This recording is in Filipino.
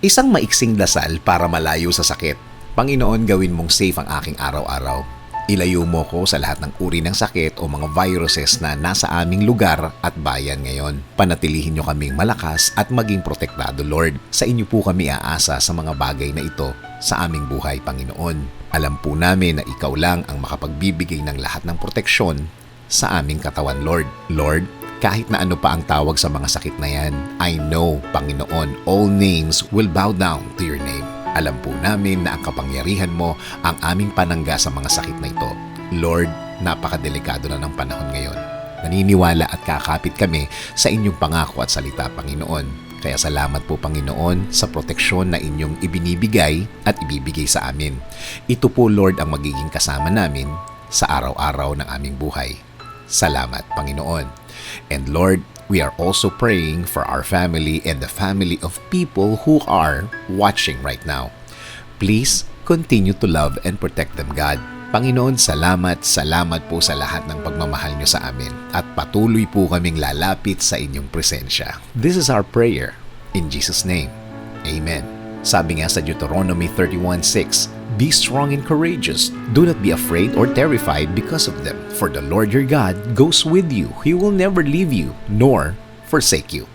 Isang maiksing dasal para malayo sa sakit. Panginoon, gawin mong safe ang aking araw-araw. Ilayo mo ko sa lahat ng uri ng sakit o mga viruses na nasa aming lugar at bayan ngayon. Panatilihin niyo kaming malakas at maging protektado, Lord. Sa inyo po kami aasa sa mga bagay na ito sa aming buhay, Panginoon. Alam po namin na ikaw lang ang makapagbibigay ng lahat ng proteksyon sa aming katawan, Lord. Lord, kahit na ano pa ang tawag sa mga sakit na yan, I know, Panginoon, all names will bow down to your name. Alam po namin na ang kapangyarihan mo ang aming panangga sa mga sakit na ito. Lord, napakadelikado na ng panahon ngayon. Naniniwala at kakapit kami sa inyong pangako at salita, Panginoon. Kaya salamat po, Panginoon, sa proteksyon na inyong ibinibigay at ibibigay sa amin. Ito po, Lord, ang magiging kasama namin sa araw-araw ng aming buhay. Salamat, Panginoon. And Lord, we are also praying for our family and the family of people who are watching right now. Please continue to love and protect them, God. Panginoon, salamat, salamat po sa lahat ng pagmamahal niyo sa amin at patuloy po kaming lalapit sa inyong presensya. This is our prayer. In Jesus' name, Amen. Sabi nga sa Deuteronomy 31.6, Be strong and courageous. Do not be afraid or terrified because of them. For the Lord your God goes with you. He will never leave you nor forsake you.